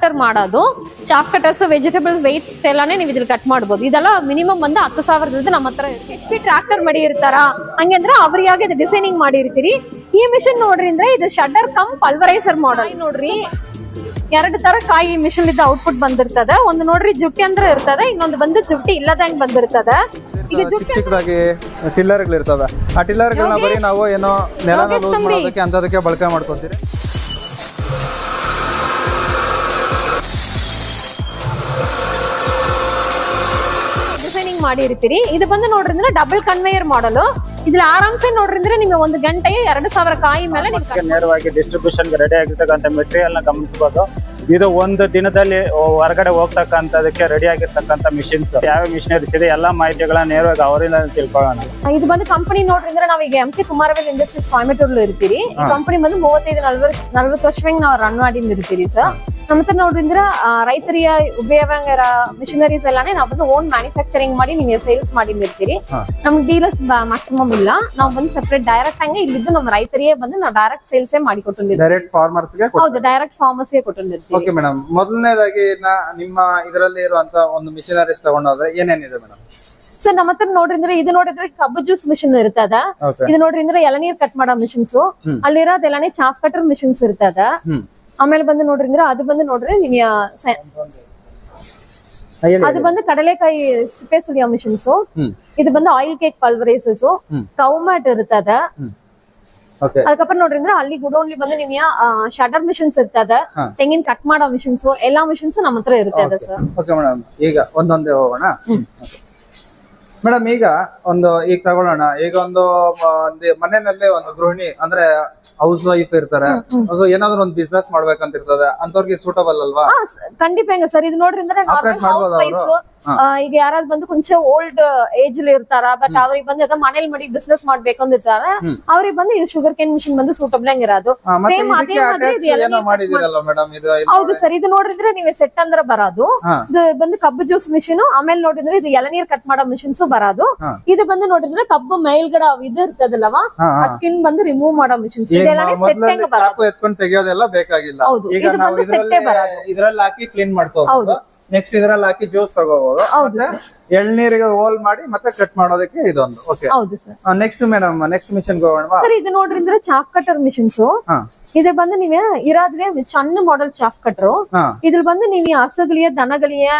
Cutter ಮಾಡೋದು. Chaff cutters vegetables weights ಎಲ್ಲಾನೇ ನೀವು ಇದ್ರಲ್ಲಿ ಕಟ್ ಮಾಡ್ಬೋದು. ಇದೆಲ್ಲ ಮಿನಿಮಮ್ ಬಂದು ಹತ್ತು ಸಾವಿರದ ನಮ್ಮ ಹತ್ರ ಎಚ್ ಪಿ ಟ್ರಾಕ್ಟರ್ ಮಾಡಿ ಇರ್ತಾರ. ಹಂಗಂದ್ರೆ ಅವರಿಯಾಗಿ ಇದು ಡಿಸೈನಿಂಗ್ ಮಾಡಿರ್ತೀರಿ. ಈ ಮಿಷಿನ್ ನೋಡ್ರಿ ಅಂದ್ರೆ ಇದು ಶಟರ್ ಕಮ್ ಪಲ್ವರೈಸರ್ ಮಾಡಲ್ ನೋಡ್ರಿ. ಎರಡು ತರ ಕಾಯಿ ಮಿಷನ್ ಇದ್ದ ಔಟ್ಪುಟ್ ಬಂದಿರ್ತದ. ಒಂದು ನೋಡ್ರಿ ಜುಟ್ಟಿ ಅಂದ್ರೆ ಇರ್ತದ ಇನ್ನೊಂದು ಬಂದು ಜುಟ್ಟಿ ಇಲ್ಲದಂಗ್ ಬಂದಿರ್ತದ. ಈಗ ಚಿಕ್ಕ ಚಿಕ್ಕದಾಗಿ ಟಿಲ್ಲರ್ಗಳು ಇರ್ತವೆ. ಆ ಟಿಲ್ಲರ್ಗಳನ್ನ ಬರೀ ನಾವು ಏನೋ ನೆಲನ ಯೋಗೇಶ್ ಲೂಸ್ ತಂಬಿ. ಮಾಡೋದಕ್ಕೆ ಅಂತದಕ್ಕೆ ಬಳಕೆ ಮಾಡ್ಕೊತೀರಿ. ಡಿಸೈನಿಂಗ್ ಮಾಡಿರ್ತೀರಿ. ಇದು ಬಂದು ನೋಡ್ರಿ ಅಂದ್ರೆ ಡಬಲ್ ಕನ್ವೇಯರ್ ಮಾಡಲು ಇದ್ರಲ್ಲಿ ಆರಾಮ್ಸೆ ನೋಡ್ರಿ ನಿಮ್ಗೆ ನಿಮಗೆ ಒಂದು ಗಂಟೆಗೆ ಎರಡು ಸಾವಿರ ಕಾಯಿ ಮೇಲೆ ನೇರವಾಗಿ ಡಿಸ್ಟ್ರಿಬ್ಯೂಷನ್ ರೆಡಿ ಆಗಿರ್ತಕ್ಕಂಥ ಮೆಟೀರಿಯಲ್ನ ಗಮನಿಸಬಹುದು ಇದು ಒಂದು ದಿನದಲ್ಲಿ ಹೊರಗಡೆ ಹೋಗ್ತಕ್ಕಂಥದಕ್ಕೆ ರೆಡಿ ಆಗಿರ್ತಕ್ಕಂಥ ಮಿಷಿನ್ಸ್ ಯಾವ ಮಿಷಿನರಿಸ್ ಇದೆ ಎಲ್ಲಾ ಮಾಹಿತಿಗಳನ್ನ ನೇರವಾಗಿ ಅವರಿಂದ ತಿಳ್ಕೊಳ್ಳೋಣ. ಇದು ಬಂದು ಕಂಪನಿ ನೋಡ್ರಿ ನಾವ್ ಈಗ M K Kumaravel industries Coimbatore ಇರ್ತೀರಿ. ಈ ಕಂಪನಿ ಬಂದು ಮೂವತ್ತೈದು ನಲ್ವತ್ತು ನಲ್ವತ್ತು ವರ್ಷದಂಗ ನಾವು ರನ್ ಮಾಡಿ ಇರ್ತೀರಿ ಸರ್ ನಮ್ಮ ನೋಡ್ರಿಂದ ರೈತರಿಯ ಉಪಯೋಗ ಮಿಷನರೀಸ್ ಎಲ್ಲಾನೇ ನಾವು ಬಂದು ಓನ್ ಮ್ಯಾನುಫ್ಯಾಕ್ಚರಿಂಗ್ ಮಾಡಿ ನೀವು ಸೇಲ್ಸ್ ಮಾಡಿ ಹಾ. ನಮ್ಗೆ ಡೀಲರ್ಸ್ ಮ್ಯಾಕ್ಸಿಮಮ್ ಇಲ್ಲ. ನಾವು ಬಂದು ಸೆಪರೇಟ್ ಡೈರೆಕ್ಟ್ ಹಂಗೆ ಇಲ್ಲಿದ್ದು ನಮ್ಮ ರೈತರಿಗೆ ಬಂದು ನಾವು ಡೈರೆಕ್ಟ್ ಸೇಲ್ಸ್ ಮಾಡಿ ಕೊಟ್ಟಿರ್ತೀವಿ ಡೈರೆಕ್ಟ್ ಫಾರ್ಮರ್ಸ್ಗೆ ಹೌದು ಡೈರೆಕ್ಟ್ ಫಾರ್ಮರ್ಸ್ಗೆ ಕೊಟ್ಟಿರ್ತೀವಿ ಓಕೆ ಮೇಡಮ್ ಮೊದಲನೇದಾಗಿ ನಿಮ್ಮ ಇದರಲ್ಲಿ ಇರುವಂತ ಒಂದು ಮಿಷನರೀಸ್ ತಗೊಂಡೋದ್ರೆ ಏನೇನಿದೆ ಮೇಡಮ್ ಸರ್ ನಮ್ಮ ಹತ್ರ ನೋಡ್ರಿ ಅಂದ್ರೆ ಇದು ನೋಡಿದ್ರೆ ಕಬ್ಬು ಜ್ಯೂಸ್ ಮಿಷಿನ್ ಇರ್ತದ. ಇದು ನೋಡ್ರಿ ಅಂದ್ರೆ ಎಳನೀರ್ ಕಟ್ ಮಾಡೋ ಮಿಷಿನ್ಸ್. ಅಲ್ಲಿರೋದ್ ಎಲ್ಲಾನೇ ಚಾಸ್ ಕಟರ್ ಮಿಷಿನ್ಸ್ ಇರ್ತದ ಆಮೇಲೆ ಬಂದು ನೋಡ್ರಿ ಅಂದ್ರೆ ಅದು ಬಂದು ನೋಡ್ರಿ ನೀವು ಹಾ, ಹೇಳಿ, ಅದು ಹೇಳಿ. ಬಂದು ಕಡಲೆಕಾಯಿ ಸಿಪ್ಪೆ ಸುಲಿಯೋ ಮಿಷಿನ್ಸ್ ಹ್ಮ್ ಇದು ಬಂದು ಆಯಿಲ್ ಕೇಕ್ ಪಲ್ವರೈಸಸ್ ಹ್ಮ್. ಕೌಮ್ಯಾಟ್ ಇರ್ತದ ಓಕೆ ಅದಕ್ಕಪ್ಪ ನೋಡ್ರಿ ಅಂದ್ರೆ ಅಲ್ಲಿ ಗುಡೋನ್ಲಿ ಬಂದು ನಿಮ್ಗೆ ಶಟರ್ ಮಿಷಿನ್ಸ್ ಇರ್ತದ ಹಾ. ತೆಂಗಿನ ಕಟ್ ಮಾಡೋ ಮಿಷಿನ್ಸ್ ಎಲ್ಲಾ ಮಿಷಿನ್ಸ್ ನಮ್ಮ ಹತ್ರ ಇರ್ತದ ಸರ್ ಓಕೆ ಮೇಡಮ್ ಈಗ ಒಂದೊಂದೇ ಹೋಗೋಣ ಮೇಡಮ್ ಈಗ ಒಂದು ಈಗ ತಗೊಳ್ಳೋಣ. ಈಗ ಒಂದು ಮನೆಯಲ್ಲೇ ಒಂದು ಗೃಹಿಣಿ ಅಂದ್ರೆ ಹೌಸ್ ವೈಫ್ ಇರ್ತಾರೆ ಅದು ಏನಾದ್ರು ಒಂದು ಬಿಸ್ನೆಸ್ ಮಾಡ್ಬೇಕಂತ ಇರ್ತದೆ ಅಂತವ್ರಿಗೆ ಸೂಟಬಲ್ ಅಲ್ವಾ? ಖಂಡಿತ ಹೆಂಗ ಸರ್ ಇದು ನೋಡ್ರಿ ಅಂದ್ರೆ. ಈಗ ಯಾರಾದ್ರು ಬಂದು ಕೊಂಚ ಓಲ್ಡ್ ಏಜ್ ಅಲ್ಲಿ ಇರ್ತಾರ ಬಟ್ ಅವ್ರಿಗೆ ಬಂದು ಅದ ಮನೇಲಿ ಮಾಡಿ ಬಿಸ್ನೆಸ್ ಮಾಡ್ಬೇಕು ಅಂದಿರ್ತಾರ ಅವ್ರಿಗೆ ಬಂದು ಇದು ಶುಗರ್ ಕೇನ್ ಮಿಷಿನ್ ಬಂದು ಸೂಟಬಲ್ ಹಂಗ ಇರೋದು ಸೇಮ್ ಅದೇ ಹೌದು ಸರ್ ಇದು ನೋಡಿದ್ರೆ ನೀವೇ ಸೆಟ್ ಅಂದ್ರೆ ಬರೋದು. ಇದು ಬಂದು ಕಬ್ಬು ಜ್ಯೂಸ್ ಮಿಷಿನ್ ಆಮೇಲೆ ನೋಡಿದ್ರೆ ಇದು ಎಳನೀರ್ ಕಟ್ ಮಾಡೋ ಮಿಷಿನ್ಸ್ ಬರೋದು. ಇದು ಬಂದು ನೋಡಿದ್ರೆ ಕಬ್ಬು ಮೇಲ್ಗಡೆ ಇದು ಇರ್ತದಲ್ಲವ? ಸ್ಕಿನ್ ಬಂದು ರಿಮೂವ್ ಮಾಡೋ ಮಿಷಿನ್ ಎತ್ಕೊಂಡು ತೆಗಿಯೋದೆಲ್ಲ ಬೇಕಾಗಿಲ್ಲ. ಈಗ ನಾವು ಇದ್ರಲ್ಲಿ ಹಾಕಿ ಕ್ಲೀನ್ ಮಾಡ್ಕೋಬಹುದು ಹೌದು. ನೆಕ್ಸ್ಟ್ ಇದ್ರಲ್ಲಿ ಹಾಕಿ ಜ್ಯೂಸ್ ತಗೋಬಹುದು ಎಳ್ನೀರಿಗೆ ಹೋಲ್ ಮಾಡಿ ಮತ್ತೆ ಕಟ್ ಮಾಡೋದಕ್ಕೆ ಇದೊಂದು. Okay next madam next machine ಹೋಗೋಣವಾ sir ಇದು ನೋಡ್ರಿ ಅಂದ್ರೆ ಚಾಪ್ ಕಟರ್ ಮಿಷಿನ್ಸ್ ಇದೆ ಬಂದು ನೀವೇ ಇರಾದ್ರೆ ಸಣ್ಣ ಮಾಡೆಲ್ ಚಾಪ್ ಕಟರ್ ಇದ್ರ ಇದ್ರಲ್ಲಿ ಬಂದು ನೀವು ಹಸುಗಳಿಯ ದನಗಳಿಯ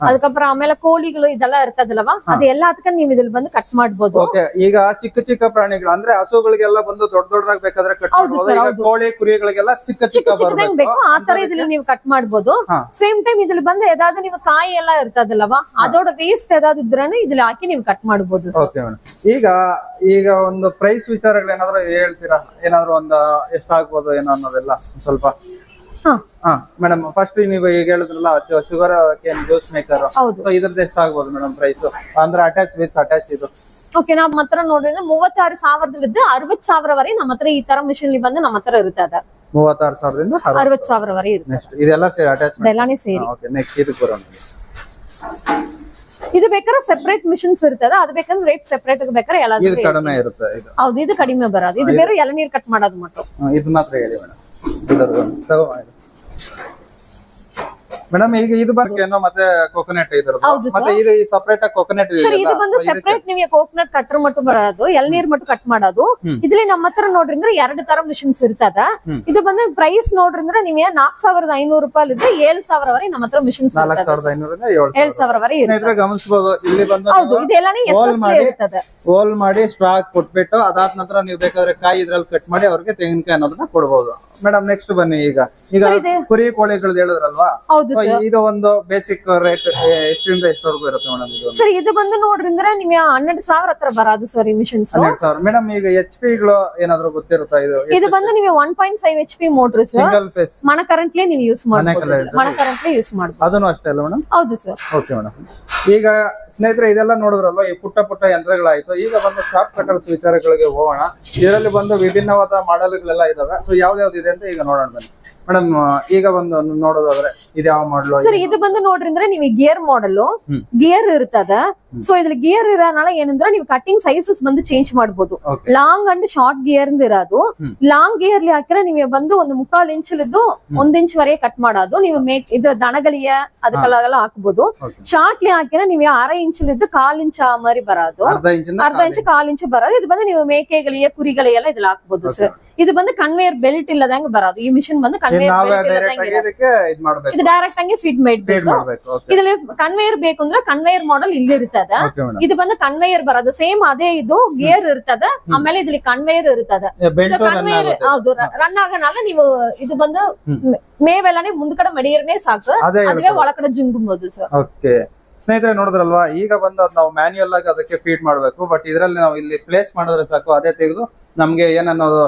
ಅದಕ್ಕಪ್ಪ ಆಮೇಲೆ ಕೋಳಿಗಳು ಇದೆಲ್ಲ ಇರ್ತದಲ್ಲವಾ? ಅದು ಎಲ್ಲದಕ್ಕೆ ನೀವು ಇದ್ರಲ್ಲಿ ಬಂದು ಕಟ್ ಮಾಡಬಹುದು ಈಗ ಚಿಕ್ಕ ಚಿಕ್ಕ ಪ್ರಾಣಿಗಳು ಅಂದ್ರೆ ಹಸುಗಳಿಗೆಲ್ಲ ಬಂದು ದೊಡ್ಡ ದೊಡ್ಡದಾಗಿ ಬೇಕಾದ್ರೆ ಕಟ್ ಮಾಡಬಹುದು ಕೋಳಿ ಕುರಿಗಳಿಗೆಲ್ಲ ಚಿಕ್ಕ ಚಿಕ್ಕ ಬೇಕು ಆ ತರ ಇದ್ರಲ್ಲಿ ನೀವು ಕಟ್ ಮಾಡಬಹುದು ಸೇಮ್ ಟೈಮ್ ಇದ್ರಲ್ಲಿ ಬಂದು ಯಾವ್ದಾದ್ರು ನೀವು ಕಾಯಿ ಎಲ್ಲ ಇರ್ತದಲ್ಲವಾ ಅದೋಡ ವೇಸ್ಟ್ ಯಾವ್ದಾದ್ರು ಇದ್ರೆ ಇದ್ರಲ್ಲಿ ಹಾಕಿ ನೀವು ಕಟ್ ಮಾಡಬಹುದು ಓಕೆ ಈಗ ಈಗ ಒಂದು ಪ್ರೈಸ್ ವಿಚಾರಗಳು ಏನಾದ್ರು ಹೇಳ್ತೀರಾ? ಏನಾದ್ರು ಒಂದು ಎಷ್ಟಾಗ್ಬೋದು ಏನೋ ಅನ್ನೋದೆಲ್ಲ ಸ್ವಲ್ಪ. ಹಾ. ಹಾ ಮೇಡಮ್ ಫಸ್ಟ್ ನೀವು ಈಗ ಹೇಳಿದ್ರಲ್ಲ ಶುಗರ್ ಕೇನ್ ಜ್ಯೂಸ್ ಮೇಕರ್ ಹೌದು. ಇದ್ರದ್ದು ಎಷ್ಟಾಗ್ಬೋದು ಮೇಡಮ್ ಪ್ರೈಸ್ ಅಂದ್ರೆ ಅಟ್ಯಾಚ್ ವಿತ್ ಅಟ್ಯಾಚ್ ಇದು. ಓಕೆ ನಮ್ಮ ಹತ್ರ ನೋಡ್ರಿ ಮೂವತ್ತಾರು ಸಾವಿರದಲ್ಲಿದ್ದು ಅರವತ್ ಸಾವಿರವರೆಗೆ ನಮ್ಮ ಹತ್ರ ಈ ತರ ಮಿಷಿನ್ ಬಂದು ನಮ್ಮ ಹತ್ರ ಅದ. ಮೂವತ್ತಾರು ಸಾವಿರದಿಂದ ಅರವತ್ ಸಾವಿರವರೆಗೆ ಇರ್ತದೆ ನೆಕ್ಸ್ಟ್ ಇದೆಲ್ಲ ಸೇರಿ ಅಟ್ಯಾಚ್ಮೆಂಟ್ ಎಲ್ಲಾನೇ ಸೇರಿ. ಓಕೆ ನೆಕ್ಸ್ಟ್ ಇದಕ್ಕೆ ಬರೋಣ ಇದು ಬೇಕಾದ್ರೆ ಸೆಪರೇಟ್ ಮಿಷನ್ಸ್ ಇರ್ತದ. ಅದು ಬೇಕಂದ್ರೆ ರೇಟ್ ಸೆಪರೇಟ್ ಬೇಕಾದ್ರೆ ಇದು ಎಲ್ಲ ಕಡಿಮೆ ಇರುತ್ತೆ. ಇದು. ಹೌದು ಇದು ಕಡಿಮೆ ಬರೋದು. ಇದು ಬೇರೆ ಎಳನೀರ್ ಕಟ್ ಮಾಡೋದು ಮಾತ್ರ. ಇದು ಮಾತ್ರ ಹೇಳಿ ಮೇಡಮ್ 那个那个玩意 ಮೇಡಮ್ ಈಗ ಇದು ಬಗ್ಗೆ ಏನೋ ಮತ್ತೆ ಕೋಕೋನಟ್ ಇದ್ರದ್ದು? sir. ಮತ್ತೆ ಇದು ಸಪರೇಟ್ ಆಗಿ ಕೊಕೊನೆಟ್ ಸರ್ ಇದು ಬಂದು ಸೆಪರೇಟ್ ನಿಮಗೆ ಕೋಕೋನಟ್ ಕಟ್ರ್ ಮಟ್ಟು ಬರೋದು ಎಳ್ನೀರ್ ಮಟ್ಟು ಕಟ್ ಮಾಡೋದು. ಇದ್ರಲ್ಲಿ ನಮ್ಮ ಹತ್ರ ನೋಡ್ರಿ ಅಂದ್ರೆ ಎರಡು ತರ ಮಿಷಿನ್ಸ್ ಇರ್ತದ. ಇದು ಬಂದ್ರೆ ಪ್ರೈಸ್ ನೋಡ್ರಿ ಅಂದ್ರೆ ನಿಮಗೆ ನಾಲ್ಕ್ ಸಾವಿರದ ಐನೂರು ರೂಪಾಯಿ ಇದ್ರೆ ಏಳ್ ಸಾವಿರವರೆಗೆ ನಮ್ಮ ಹತ್ರ ಮಿಷಿನ್ ನಾಲ್ಕು ಸಾವಿರದ ಐನೂರಿಂದ ಏಳು ಸಾವಿರವರೆಗೆ ಗಮನಿಸಬಹುದು ಇಲ್ಲಿ ಬಂದು ಹೌದು ಇದೆಲ್ಲಾನೇ ಎಸ್ ಮಾಡಿ. ಹೋಲ್ ಮಾಡಿ ಸ್ಟಾಕ್ ಕೊಟ್ಬಿಟ್ಟು ಅದಾದ ನಂತರ ನೀವು ಬೇಕಾದ್ರೆ ಕಾಯಿ ಇದ್ರಲ್ಲಿ ಕಟ್ ಮಾಡಿ ಅವ್ರಿಗೆ ತೆಂಗಿನಕಾಯಿ ಅನ್ನೋದನ್ನ ಕೊಡಬಹುದು ಮೇಡಮ್ ನೆಕ್ಸ್ಟ್ ಬನ್ನಿ ಈಗ. ಈಗ ಕುರಿ ಕೋಳಿಗಳು ಹೇಳಿದ್ರಲ್ವಾ? ಹೌದು ಇದು ಒಂದು ಬೇಸಿಕ್ ರೇಟ್ ಎಷ್ಟರಿಂದ ಎಷ್ಟವರೆಗೂ ಇರುತ್ತೆ ಮೇಡಮ್ ಇದು ಸರ್ ಇದು ಬಂದು ನೋಡ್ರಿ ಅಂದ್ರೆ ನಿಮಗೆ ಹನ್ನೆರಡು ಸಾವಿರ ಹತ್ರ ಬರೋದು ಸರ್ ಈ ಮಿಷನ್ಸ್ ಹನ್ನೆರಡು ಸಾವಿರ. ಮೇಡಮ್ ಈಗ ಎಚ್ ಪಿಗಳು ಏನಾದ್ರು ಗೊತ್ತಿರುತ್ತಾ ಇದು? ಇದು ಬಂದು ನೀವು one point five H P motor sir single phase ಮಣ ಕರೆಂಟ್ಲಿ ನೀವು ಯೂಸ್ ಮಾಡ್ಬೋದು. current. ಮಣ ಕರೆಂಟ್ಲಿ ಯೂಸ್ ಮಾಡ್ಬೋದು. ಅದನ್ನು ಅಷ್ಟೇ ಅಲ್ಲ ಮೇಡಮ್ ಹೌದು ಸರ್ ಓಕೆ ಮೇಡಮ್ ಈಗ ಸ್ನೇಹಿತರೆ ಇದೆಲ್ಲ ನೋಡಿದ್ರಲ್ವಾ? ಈ ಪುಟ್ಟ ಪುಟ್ಟ ಯಂತ್ರಗಳಾಯ್ತು. ಈಗ ಬಂದು ಶಾಪ್ ಕಟರ್ಸ್ ವಿಚಾರಗಳಿಗೆ ಹೋಗೋಣ. ಇದರಲ್ಲಿ ಬಂದು ವಿಭಿನ್ನವಾದ ಮಾಡೆಲ್ಗಳೆಲ್ಲ ಇದಾವೆ. ಸೊ ಯಾವ್ದು ಇದೆ ಅಂತ ಈಗ ನೋಡೋಣ ಬನ್ನಿ. ಮೇಡಮ್ ಈಗ ಬಂದು ನೋಡೋದಾದ್ರೆ ಇದು ಯಾವ ಮಾಡಲು ಸರ್ ಇದು ಬಂದು ನೋಡ್ರಿ ಅಂದ್ರೆ ನೀವು ಗಿಯರ್ ಮಾಡಲ್. ಗಿಯರ್ ಇರ್ತದ. ಸೊ ಇದ್ರಲ್ಲಿ ಗಿಯರ್ ಇರೋನಾல ಏನಂದ್ರೆ ನೀವು ಕಟ್ಟಿಂಗ್ ಸೈಜಸ್ ಬಂದು ಚೇಂಜ್ ಮಾಡ್ಬೋದು okay long and short gear ಇರೋದು ಹ್ಮ್. ಲಾಂಗ್ ಗಿಯರ್ಲಿ ಹಾಕಿದ್ರೆ ನೀವು ಬಂದು ಒಂದು ಮುಕ್ಕಾಲ್ ಇಂಚಲಿದ್ದು ಒಂದ್ ಇಂಚ್ ವರೆಗೆ ಕಟ್ ಮಾಡೋದು ನೀವು ಮೇಕ್ ಇದು ದನಗಳಿಯ ಅದಕ್ಕೆಲ್ಲ ಹಾಕ್ಬೋದು ಓಕೆ ಶಾರ್ಟ್ಲಿ ಹಾಕಿದ್ರೆ ನೀವು ಅரை ಇಂಚಲಿದ್ದು ಕಾಲ್ ಇಂಚ್ ಮರಿ ಬರೋದು ಅರ್ಧ ಇಂಚಿಂದ ಅರ್ಧ ಇಂಚ್ ಕಾಲ್ ಇಂಚ್ ಬರೋದು ಇದು ಬಂದು ನೀವು ಮೇಕೆಗಳಿಗೆ ಕುರಿಗಳಿಗೆಲ್ಲ ಇದ್ರಲ್ಲಿ ಹಾಕ್ಬೋದು ಸರ್ ಇದು ಬಂದು ಕನ್ವೇಯರ್ ಬೆಲ್ಟ್ ಇಲ್ಲದಂಗೆ ಬರೋದು ಈ ಮಿಷಿನ್ ಬಂದು ಇದ್ ಕನ್ವೇಯರ್ ನಾವೇ ಬೆಲ್ಟ್ ಡೈರೆಕ್ಟ್ ಆಗಿ ಇಲ್ಲದಂಗೆ ಇದಕ್ಕೆ ಇದ್ ಮಾಡ್ಬೇಕು ಇದು ಡೈರೆಕ್ಟ್ ಹಂಗೆ ಫಿಟ್ ಫೀಡ್ ಮಾಡ್ಬೇಕು ಮಾಡ್ಬೇಕು ಓಕೆ ಇದ್ರಲ್ಲಿ ಕನ್ವೇಯರ್ ಬೇಕು ಅಂದ್ರೆ ಕನ್ವೇಯರ್ ಮಾಡಲ್ ಇಲ್ಲಿ ಇರ್ತದ. ಇದು ಬಂದು ಕನ್ವೇಯರ್ ಬರೋದು. ಸೇಮ್ ಅದೇ ಇದು ಗೇರ್ ಇರ್ತದ. ಆಮೇಲೆ ಇದ್ರಲ್ಲಿ ಕನ್ವೇಯರ್ ಇರ್ತದ. ಕನ್ವೇಯರ್ ಹೌದು ರನ್ ಆಗನಲ್ಲ ನೀವು ಇದು ಬಂದು ಮೇವೆಲ್ಲಾನೇ ಮುಂದ್ ಕಡೆ ಮಡಿಯರ್ನೇ ಸಾಕು. ಅದೇ ಅದುವೇ ಒಳಗಡೆ ಜುಂಗುಬೋದು ಸರ್ ಓಕೆ ಸ್ನೇಹಿತರೆ ನೋಡಿದ್ರಲ್ವಾ? ಈಗ ಬಂದು ಅದ್ ನಾವು ಮ್ಯಾನ್ಯಲ್ ಆಗಿ ಅದಕ್ಕೆ ಫೀಡ್ ಮಾಡಬೇಕು. ಬಟ್ ಇದರಲ್ಲಿ ನಾವು ಇಲ್ಲಿ ಪ್ಲೇಸ್ ಮಾಡಿದ್ರೆ ಸಾಕು. ಅದೇ ತೆಗೆದು ನಮ್ಗೆ ಏನನ್ನೋದು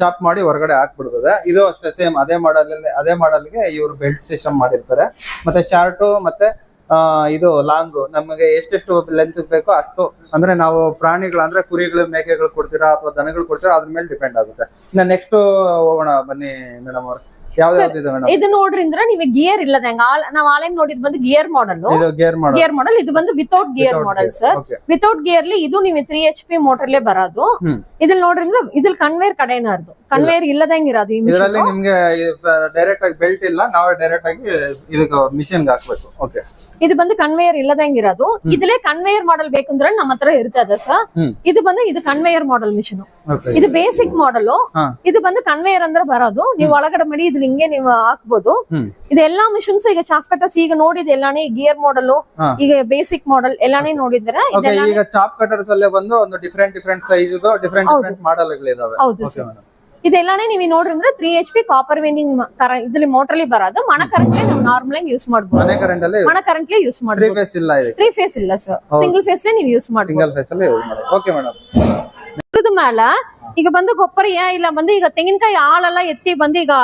ಚಾಪ್ ಮಾಡಿ ಹೊರಗಡೆ ಹಾಕ್ಬಿಡ್ತದೆ. ಇದು ಅಷ್ಟೇ ಸೇಮ್ ಅದೇ ಮಾಡಲ್ ಅದೇ ಮಾಡಲ್ಗೆ ಇವರು ಬೆಲ್ಟ್ ಸಿಸ್ಟಮ್ ಮಾಡಿರ್ತಾರೆ. ಮತ್ತೆ ಶಾರ್ಟು ಮತ್ತೆ ಇದು ಲಾಂಗ್. ನಮಗೆ ಎಷ್ಟೆಷ್ಟು ಲೆಂತ್ ಬೇಕೋ ಅಷ್ಟು, ಅಂದ್ರೆ ನಾವು ಪ್ರಾಣಿಗಳು, ಅಂದ್ರೆ ಕುರಿಗಳು, ಮೇಕೆಗಳು ಕೊಡ್ತೀರಾ ಅಥವಾ ದನಗಳು ಕೊಡ್ತೀರಾ, ಅದ್ರ ಮೇಲೆ ಡಿಪೆಂಡ್ ಆಗುತ್ತೆ. ಇನ್ನ ನೆಕ್ಸ್ಟ್ ಹೋಗೋಣ ಬನ್ನಿ ಮೇಡಮ್ ಅವ್ರು. ಇದೆ ನೋಡ್ರಿ ಅಂದ್ರೆ ನೀವು ಗಿಯರ್ ಇಲ್ಲದ ನಾವ್ ಆನ್ಲೈನ್ ನೋಡಿದ್ ಬಂದು ಗಿಯರ್ ಮಾಡಲ್ ಇದು ಗೇರ್ ಮಾಡಲ್ ಗಿಯರ್ ಮಾಡಲ್ ಇದು ಬಂದು without gear model sir without ಗಿಯರ್ಲಿ ಇದು ನೀವು ತ್ರೀ ಎಚ್ ಪಿ ಮೋಟರ್ಲೇ ಬರೋದು. ಇದ್ರಲ್ಲಿ ನೋಡ್ರಿ ಅಂದ್ರೆ ಇದ್ರಲ್ಲಿ ಕನ್ವೇರ್ ಕಡೆನ ಇರೋದು. ಕನ್ವೇರ್ ಇಲ್ಲದಂಗ ಇರೋದು ಇದರಲ್ಲಿ ನಿಮ್ಗೆ ಡೈರೆಕ್ಟ್ ಆಗಿ ಬೆಲ್ಟ್ ಇಲ್ಲ ನಾವೇ ಡೈರೆಕ್ಟ್ ಆಗಿ ಇದಕ್ಕೆ ಮಿಷಿನ್ ಹಾಕ್ಬೇಕು. ಓಕೆ ಇದು ಬಂದು ಕನ್ವೇಯರ್ ಇಲ್ಲದಂಗ ಇರೋದು. ಇದಲೇ ಕನ್ವೇಯರ್ ಮಾಡಲ್ ಬೇಕಂದ್ರೆ ನಮ್ಮ ಹತ್ರ ಇರ್ತದೆ ಸರ್ ಇದು ಬಂದು ಇದು ಕನ್ವೇಯರ್ ಮಾಡಲ್ ಮಿಷನ್ ಇದು ಬೇಸಿಕ್ ಮಾಡಲ್ ಇದು ಬಂದು ಕನ್ವೇಯರ್ ಅಂದ್ರೆ ಬರೋದು. ನೀವು ಒಳಗಡೆ ಮಡಿ ಇದ್ ಹಿಂಗೆ ನೀವು ಹಾಕ್ಬೋದು. ಇದೆಲ್ಲ ಮಿಷನ್ಸ್ ಈಗ ಚಾಪ್ಕಟರ್ಸ್ ಈಗ ನೋಡಿದ ಎಲ್ಲಾನೇ ಗಿಯರ್ ಮಾಡಲ್ ಈಗ ಬೇಸಿಕ್ ಮಾಡಲ್ ಎಲ್ಲಾನೇ ನೋಡಿದ್ರೆ ಈಗ ಚಾಪ್ ಕಟರ್ಸ್ ಅಲ್ಲೇ ಬಂದು ಒಂದು different different size different. Different ಮಾಡಲ್ಗಳಿದಾವೆ ಹೌದು ಇದೆಲ್ಲಾನೇ ನೀವು ನೋಡ್ರಿ ಅಂದ್ರೆ three H P copper winding ಇದ್ರಲ್ಲಿ ಮೋಟರ್ಲಿ ಬರೋದು. ಮಣ ಕರೆಂಟ್ ನಾವು ನಾರ್ಮಲ್ ಆಗಿ ಯೂಸ್ ಮಾಡಬಹುದು ಮಾಡ್ಬೋದು ಕರೆಂಟ್ ಅಲ್ಲಿ ಯೂಸ್ ತ್ರೀ ಮಾಡ್ಬೋದು. ಫೇಸ್ ಇಲ್ಲ ಇದಕ್ಕೆ. ತ್ರೀ ಫೇಸ್ ಇಲ್ಲ ಸರ್ ಸಿಂಗಲ್ ಫೇಸ್ ನೀವು ಯೂಸ್ ಮಾಡ್ಬೋದು. ಸಿಂಗಲ್ ಫೇಸ್ ಅಲ್ಲಿ ಯೂಸ್ ಮಾಡಿ ಓಕೆ ಮೇಡಮ್ ಇದ್ರದ ಮೇಲ ಈಗ ಬಂದು ಗೊಬ್ಬರ ಇಲ್ಲ ಬಂದು ಈಗ ತೆಂಗಿನಕಾಯಿ ಹಾಲೆಲ್ಲ ಎತ್ತಿ ಬಂದು ಈಗ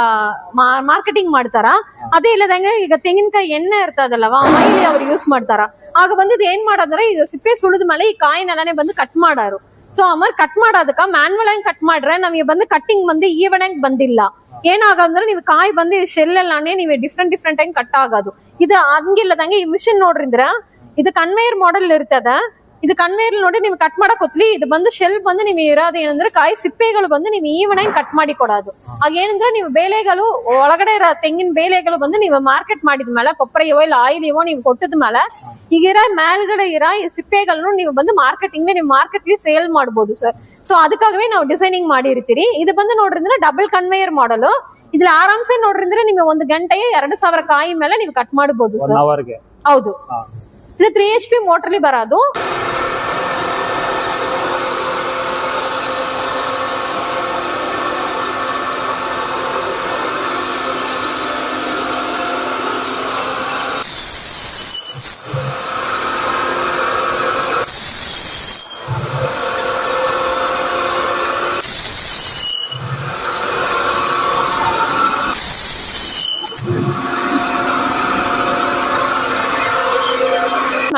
ಮಾರ್ಕೆಟಿಂಗ್ ಮಾಡ್ತಾರ ಅದೇ ಇಲ್ಲದಂಗೆ ಈಗ ತೆಂಗಿನಕಾಯಿ ಎಣ್ಣೆ ಇರ್ತದಲ್ಲವಾ ಮೈಲಿ ಅವ್ರು ಯೂಸ್ ಮಾಡ್ತಾರ ಆಗ ಬಂದು ಇದು ಏನ್ ಮಾಡೋದ್ರೆ ಈಗ ಸಿಪ್ಪೆ ಸುಳಿದ ಮೇಲೆ ಈ ಕಾಯಿನೆಲ್ಲಾನೇ ಬಂದು ಕಟ್ ಮಾಡಾರು ಸೊ ಆಮೇಲೆ ಕಟ್ ಮಾಡೋದಕ್ಕ ಮ್ಯಾನ್ವಲ್ ಆಗಿ ಕಟ್ ಮಾಡ್ರೆ ನಮಗೆ ಬಂದು ಕಟ್ಟಿಂಗ್ ಬಂದು ಈವನ್ ಆಗಿ ಬಂದಿಲ್ಲ ಏನಾಗಂದ್ರೆ ನೀವು ಕಾಯಿ ಬಂದು ಶೆಲ್ ಎಲ್ಲಾನೇ ನೀವು ಡಿಫ್ರೆಂಟ್ ಡಿಫ್ರೆಂಟ್ ಆಗಿ ಕಟ್ ಆಗೋದು ಇದು ಹಂಗಿಲ್ಲದಂಗೆ ಈ ಮಿಷಿನ್ ನೋಡ್ರಿಂದ್ರ ಇದು ಕನ್ವೇಯರ್ ಮಾಡೆಲ್ ಇರ್ತದ ಇದು ಕನ್ವೇರ್ ನೋಡಿ ನೀವು ಕಟ್ ಮಾಡಕ್ ಹೊತ್ಲಿ ಇದು ಬಂದು ಶೆಲ್ ಬಂದು ನೀವು ಇರೋದು ಏನಂದ್ರೆ ಕಾಯಿ ಸಿಪ್ಪೆಗಳು ಬಂದು ನೀವು ಈವನ್ ಆಗಿ ಕಟ್ ಮಾಡಿ ಕೊಡೋದು. ಆಗ ಏನಂದ್ರೆ ನೀವು ಬೇಳೆಗಳು ಒಳಗಡೆ ಇರೋ ತೆಂಗಿನ ಬೇಳೆಗಳು ಬಂದು ನೀವು ಮಾರ್ಕೆಟ್ ಮಾಡಿದ ಮೇಲೆ ಕೊಪ್ಪರೆಯೋ ಇವೋ ಇಲ್ಲ ಆಯಿಲ್ ಇವೋ ನೀವು ಕೊಟ್ಟದ ಮೇಲೆ ಈಗಿರೋ ಮೇಲ್ಗಡೆ ಇರೋ ಸಿಪ್ಪೆಗಳನ್ನು ನೀವು ಬಂದು ಮಾರ್ಕೆಟಿಂಗ್ ನೀವು ಮಾರ್ಕೆಟ್ಲಿ ಸೇಲ್ ಮಾಡ್ಬೋದು ಸರ್ ಸೊ ಅದಕ್ಕಾಗವೇ ನಾವು ಡಿಸೈನಿಂಗ್ ಮಾಡಿರ್ತೀರಿ. ಇದು ಬಂದು ನೋಡ್ರಿ ಅಂದ್ರೆ ಡಬಲ್ ಕನ್ವೇಯರ್ ಮಾಡಲು ಇದ್ರಲ್ಲಿ ಆರಾಮ್ಸೆ ನೋಡ್ರಿ ಅಂದ್ರೆ ನೀವು ಒಂದು ಗಂಟೆಯ ಎರಡು ಸಾವಿರ ಕಾಯಿ ಮೇಲೆ ನೀವು ಕಟ್ ಮಾಡಬಹುದು ಸರ್ ಹೌದು. ಇದು ತ್ರೀ ಎಚ್ ಪಿ ಮೋಟರ್ಲಿ ಬರೋದು.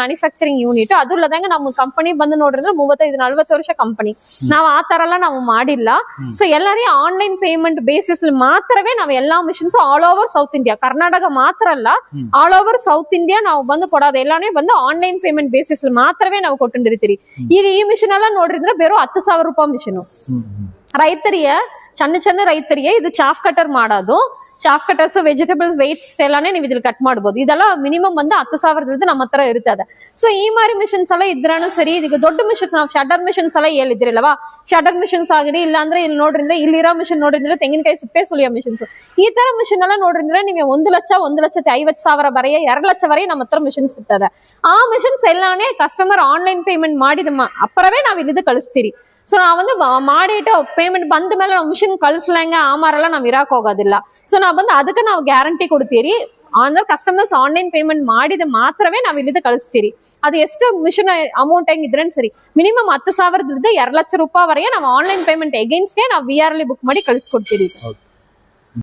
ಮ್ಯಾನುಫ್ಯಾಕ್ಚರಿಂಗ್ ಯೂನಿಟ್ ಅದು ಇಲ್ಲದಂಗ ನಮ್ಮ ಕಂಪನಿ ಬಂದು ನೋಡ್ರಿ ಅಂದ್ರೆ ಮೂವತ್ತೈದು ನಲ್ವತ್ತು ವರ್ಷ ಕಂಪನಿ ನಾವ್ ಆ ತರ ಎಲ್ಲ ನಾವು ಮಾಡಿಲ್ಲ ಸೊ ಎಲ್ಲರಿ ಆನ್ಲೈನ್ ಪೇಮೆಂಟ್ ಬೇಸಿಸ್ ಮಾತ್ರವೇ ನಾವು ಎಲ್ಲಾ machines all over South India Karnataka ಮಾತ್ರ ಅಲ್ಲ ಹ್ಮ್. ಆಲ್ ಓವರ್ ಸೌತ್ ಇಂಡಿಯಾ ನಾವು ಬಂದು ಕೊಡೋದು ಎಲ್ಲಾನೇ ಬಂದು ಆನ್ಲೈನ್ ಪೇಮೆಂಟ್ ಬೇಸಿಸ್ ಮಾತ್ರವೇ ನಾವು ಕೊಟ್ಟಿರ್ತೀರಿ ಈಗ ಈ ಮಿಷನ್ ಎಲ್ಲ ನೋಡ್ರಿದ್ರೆ ಬೇರೆ ಹತ್ತು ಸಾವಿರ ರೂಪಾಯಿ ಮಿಷನ್ ರೈತರಿಗೆ ಸಣ್ಣ ಸಣ್ಣ ರೈತರಿಗೆ ಇದು ಚಾಫ್ ಕಟರ್ ಮಾಡೋದು ಚಾಫ್ ಕಟರ್ಸ್ ವೆಜಿಟೇಬಲ್ಸ್ ವೇಟ್ಸ್ ಎಲ್ಲಾನೇ ನೀವು ಇದ್ರಲ್ಲಿ ಕಟ್ ಮಾಡ್ಬೋದು ಇದೆಲ್ಲ ಮಿನಿಮಮ್ ಬಂದು ಹತ್ತು ಸಾವಿರದಿಂದ ನಮ್ಮ ಹತ್ರ ಇರ್ತದೆ ಸೊ ಈ ಮಾರಿ ಮಿಷನ್ಸ್ ಎಲ್ಲ ಇದ್ರಾನು ಸರಿ ಈಗ ದೊಡ್ಡ ಮಿಷನ್ಸ್ ನಾವು ಶಟರ್ ಮಿಷನ್ಸ್ ಎಲ್ಲ ಹೇಳಿದ್ರಲ್ವಾ ಶಟರ್ ಮಿಷನ್ಸ್ ಆಗಲಿ ಇಲ್ಲ ಅಂದ್ರೆ ಇಲ್ಲಿ ನೋಡ್ರಿಂದ ಇಲ್ಲಿರೋ ಮಿಷನ್ ನೋಡಿದ್ರೆ ತೆಂಗಿನಕಾಯಿ ಸಿಪ್ಪೆ ಸುಲಿಯೋ ಮಿಷನ್ಸ್ ಈ ತರ ಮಿಷನ್ ಎಲ್ಲ ನೋಡಿದ್ರೆ ನಿಮಗೆ ಒಂದು ಲಕ್ಷ ಒಂದು ಲಕ್ಷದ ಐವತ್ತು ಸಾವಿರ ಬರೆಯ ಎರಡು ಲಕ್ಷವರೆಗೆ ನಮ್ಮ ಹತ್ರ ಮಿಷನ್ಸ್ ಇರ್ತದೆ ಆ ಮಿಷನ್ಸ್ ಎಲ್ಲಾನೇ ಕಸ್ಟಮರ್ ಆನ್ಲೈನ್ ಪೇಮೆಂಟ್ ಮಾಡಿದ ಮ- ಅಪ್ಪರವೇ ನಾವು ಇಲ್ಲಿದ್ದು ಕಳಿಸ್ತೀರಿ ಸೊ ನಾವೊಂದು ಬ- ಮಾಡಿಟ್ಟು ಪೇಮೆಂಟ್ ಬಂದ ಮೇಲೆ ನಾವು ಮಿಷಿನ್ ಕಳಿಸ್ಲಂಗ ಆ ಮಾರೆಲ್ಲ ನಾವು ಇರಾಕ್ ಹೋಗೋದಿಲ್ಲ ಸೊ ನಾವು ಬಂದು ಅದಕ್ಕೆ ನಾವು ಗ್ಯಾರಂಟಿ ಕೊಡ್ತೀರಿ ಅಂದ್ರೆ ಕಸ್ಟಮರ್ಸ್ ಆನ್ಲೈನ್ ಪೇಮೆಂಟ್ ಮಾಡಿದ ಮಾತ್ರವೇ ನಾವು ಇಲ್ಲಿಂದ ಕಳಿಸ್ತೀರಿ ಅದು ಎಷ್ಟು ಮಿಷನ್ ಅಮೌಂಟ್ ಹೆಂಗಿದ್ರೆ ಸರಿ ಮಿನಿಮಮ್ ಹತ್ತು ಸಾವಿರದಿಂದ ಎರಡು ಲಕ್ಷ ರೂಪಾಯಿವರೆಗೆ ನಾವು ಆನ್ಲೈನ್ ಪೇಮೆಂಟ್ ಎಗೇನ್ಸ್ಗೆ ನಾವು ವಿ ಆರ್ ಅಲ್ಲಿ ಬುಕ್ ಮಾಡಿ ಕಳಿಸ್ಕೊಡ್ತೀರಿ ಓಕೆ